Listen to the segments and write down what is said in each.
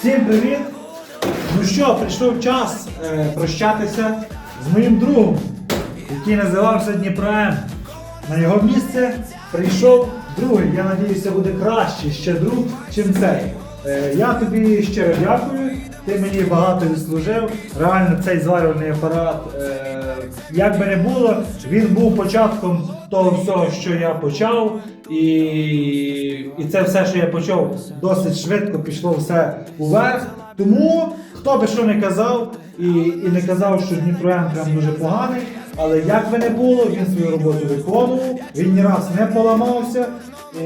Всім привіт! Ну що, прийшов час е, прощатися з моїм другом, який називався Дніпром. На його місце прийшов другий. Я надіюся, буде кращий ще друг, чим цей. Е, я тобі щиро дякую. Ти мені багато відслужив. Реально цей зварювальний апарат, е, як би не було, він був початком того всього, що я почав. І, і це все, що я почав, досить швидко пішло все уверх. Тому хто би що не казав, і, і не казав, що Дніпром прям дуже поганий. Але як би не було, він свою роботу виконував, він ні раз не поламався. І,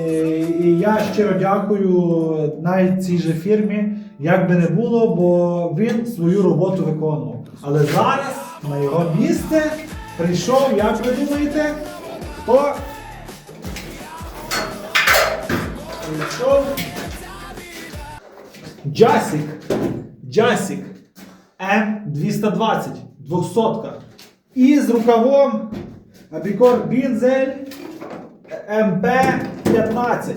і я щиро дякую навіть цій же фірмі, як би не було, бо він свою роботу виконував. Але зараз на його місце прийшов, як ви думаєте, хто? Прийшов Джасік. Джасік М220, 200. І з рукавом Абікор Бінзель МП15.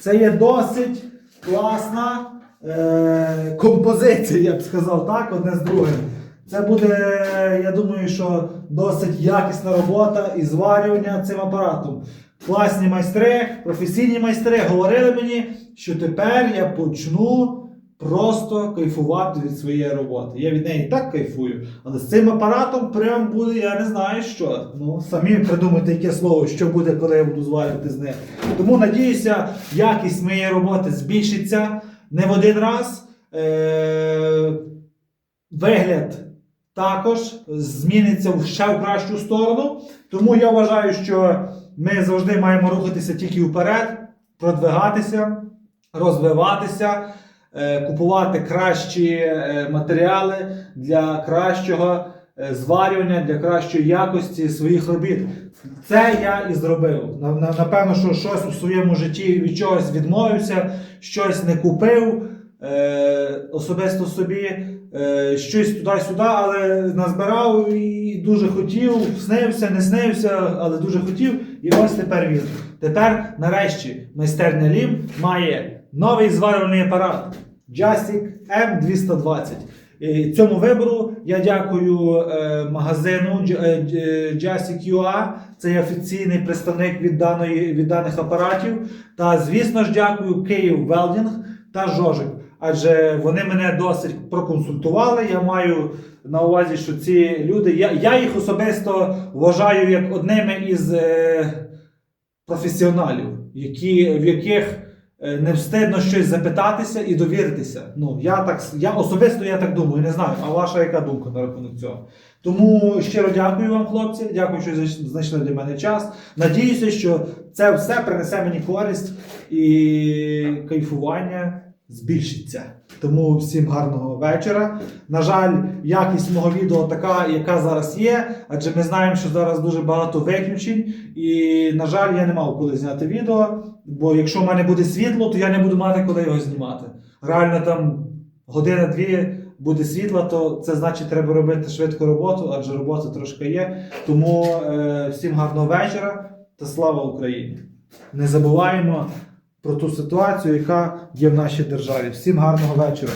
Це є досить класна е, композиція, я б сказав так, одне з другим. Це буде, я думаю, що досить якісна робота і зварювання цим апаратом. Класні майстри, професійні майстри говорили мені, що тепер я почну просто кайфувати від своєї роботи. Я від неї так кайфую, але з цим апаратом прям буде, я не знаю що. Ну, самі придумайте яке слово, що буде, коли я буду зварювати з ним. Тому надіюся, якість моєї роботи збільшиться не в один раз. Е- вигляд також зміниться ще в кращу сторону. Тому я вважаю, що ми завжди маємо рухатися тільки вперед, продвигатися, розвиватися, е, купувати кращі е, матеріали для кращого е, зварювання, для кращої якості своїх робіт. Це я і зробив. На- на- Напевно, що щось у своєму житті від чогось відмовився, щось не купив. Е, особисто собі е, щось туди-сюди, але назбирав і дуже хотів, снився, не снився, але дуже хотів. І ось тепер він. Тепер, нарешті, майстерня Лім має новий зварювальний апарат Jastic M220. І цьому вибору я дякую е, магазину е, Jastic UA. Це є офіційний представник від, даної, від даних апаратів. Та, звісно ж, дякую Київ Велдінг та Жожик. Адже вони мене досить проконсультували. Я маю на увазі, що ці люди, я, я їх особисто вважаю як одними із е, професіоналів, які, в яких е, не встидно щось запитатися і довіритися. Ну, я, так, я особисто я так думаю, не знаю. А ваша яка думка на рахунок цього? Тому щиро дякую вам, хлопці. Дякую, що знайш- знайшли для мене час. Надіюся, що це все принесе мені користь і кайфування збільшиться. Тому всім гарного вечора. На жаль, якість мого відео така, яка зараз є, адже ми знаємо, що зараз дуже багато виключень. І, на жаль, я не мав коли зняти відео, бо якщо в мене буде світло, то я не буду мати коли його знімати. Реально там година-дві буде світла, то це значить треба робити швидку роботу, адже робота трошки є. Тому е, всім гарного вечора та слава Україні! Не забуваємо про ту ситуацію, яка є в нашій державі. Всім гарного вечора!